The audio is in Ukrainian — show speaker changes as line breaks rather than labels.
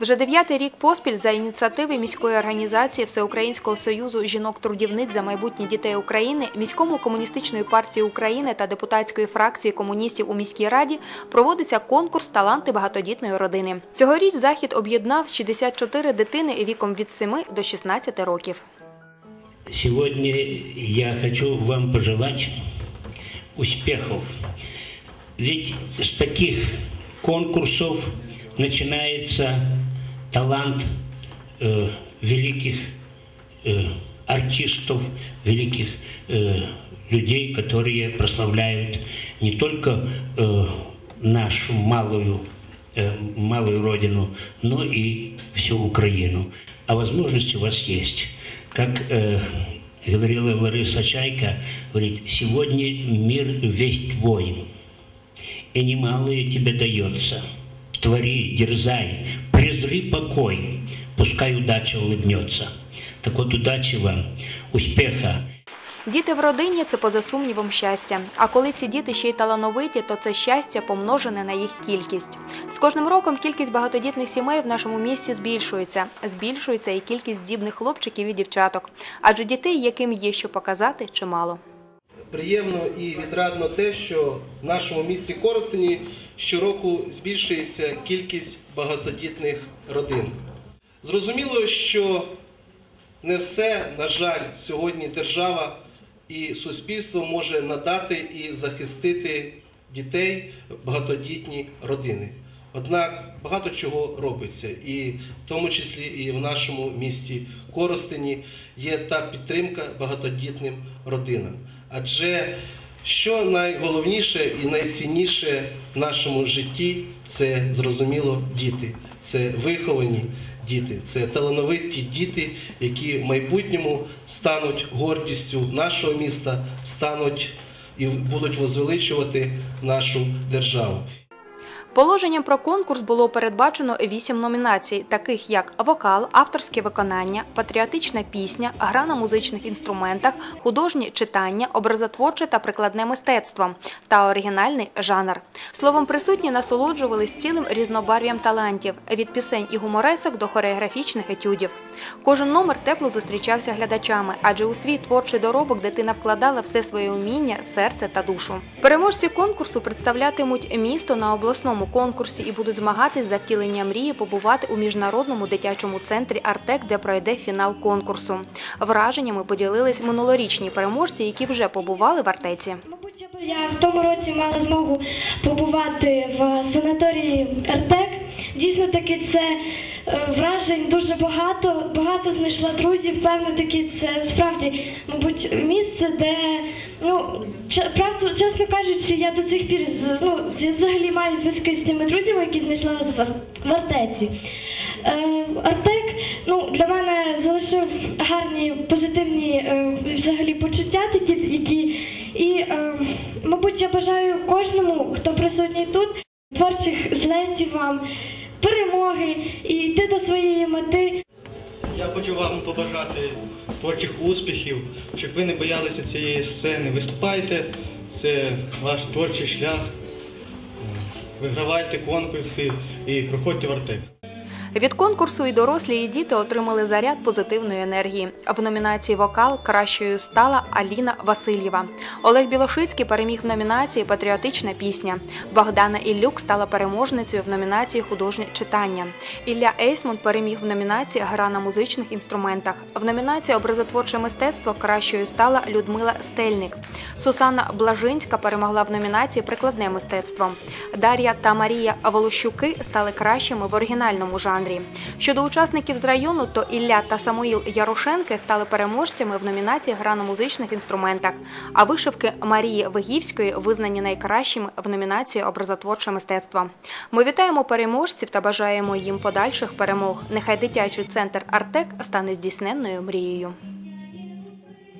Вже дев'ятий рік поспіль за ініціативи міської організації Всеукраїнського союзу жінок-трудівниць за майбутнє дітей України, міському комуністичної партії України та депутатської фракції комуністів у міській раді проводиться конкурс Таланти багатодітної родини. Цьогоріч захід об'єднав 64 дитини віком від 7 до 16 років.
Сегодня я хочу вам пожелать успехов. Ведь с таких конкурсов начинается талант э, великих э, артистов, великих э, людей, которые прославляют не только э, нашу малую, э, малую родину, но и всю Украину. А возможности у вас есть. Как э, говорила Лариса Чайка, говорит, сегодня мир весь твой, и немалое тебе дается. Твори, дерзай, презри покой, пускай удача улыбнется. Так вот, удачи вам, успеха.
Діти в родині це поза сумнівом щастя. А коли ці діти ще й талановиті, то це щастя помножене на їх кількість. З кожним роком кількість багатодітних сімей в нашому місті збільшується. Збільшується і кількість здібних хлопчиків і дівчаток. Адже дітей, яким є що показати, чимало.
Приємно і відрадно те, що в нашому місті Коростені щороку збільшується кількість багатодітних родин. Зрозуміло, що не все, на жаль, сьогодні держава і суспільство може надати і захистити дітей багатодітні родини. Однак багато чого робиться, і в тому числі і в нашому місті Коростені є та підтримка багатодітним родинам. Адже що найголовніше і найцінніше в нашому житті це зрозуміло діти, це виховані діти, це талановиті діти, які в майбутньому стануть гордістю нашого міста, стануть і будуть возвеличувати нашу державу.
Положенням про конкурс було передбачено вісім номінацій, таких як вокал, авторське виконання, патріотична пісня, гра на музичних інструментах, художні читання, образотворче та прикладне мистецтво та оригінальний жанр. Словом, присутні насолоджувались цілим різнобарв'ям талантів від пісень і гуморесок до хореографічних етюдів. Кожен номер тепло зустрічався глядачами, адже у свій творчий доробок дитина вкладала все своє уміння, серце та душу. Переможці конкурсу представлятимуть місто на обласному конкурсі і будуть змагатись за втілення мрії побувати у міжнародному дитячому центрі Артек, де пройде фінал конкурсу. Враженнями поділились минулорічні переможці, які вже побували в Артеці.
Я, в тому році мала змогу побувати в санаторії Артек. Дійсно таки це вражень дуже багато. Багато знайшла друзів. Певно, таки це справді, мабуть, місце, де ну правду, чесно кажучи, я до цих пір ну, взагалі маю зв'язки з тими друзями, які знайшла нас в Артеці. Е, Артек ну, для мене залишив гарні позитивні е, взагалі почуття, такі, які і, е, мабуть, я бажаю кожному, хто присутній тут, творчих злетів вам, перемоги і йти до своєї мети.
Я хочу вам побажати творчих успіхів, щоб ви не боялися цієї сцени. Виступайте, це ваш творчий шлях. Вигравайте конкурси і проходьте в Артек.
Від конкурсу і дорослі, і діти отримали заряд позитивної енергії. В номінації Вокал кращою стала Аліна Васильєва. Олег Білошицький переміг в номінації Патріотична пісня. Богдана Іллюк стала переможницею в номінації Художнє читання. Ілля Ейсмонт переміг в номінації Гра на музичних інструментах. В номінації Образотворче мистецтво кращою стала Людмила Стельник. Сусанна Блажинська перемогла в номінації Прикладне мистецтво. Дар'я та Марія Волощуки стали кращими в оригінальному жанрі. Щодо учасників з району, то Ілля та Самуїл Ярошенки стали переможцями в номінації Гра на музичних інструментах. А вишивки Марії Вигівської визнані найкращими в номінації Образотворче мистецтво. Ми вітаємо переможців та бажаємо їм подальших перемог. Нехай дитячий центр Артек стане здійсненною мрією.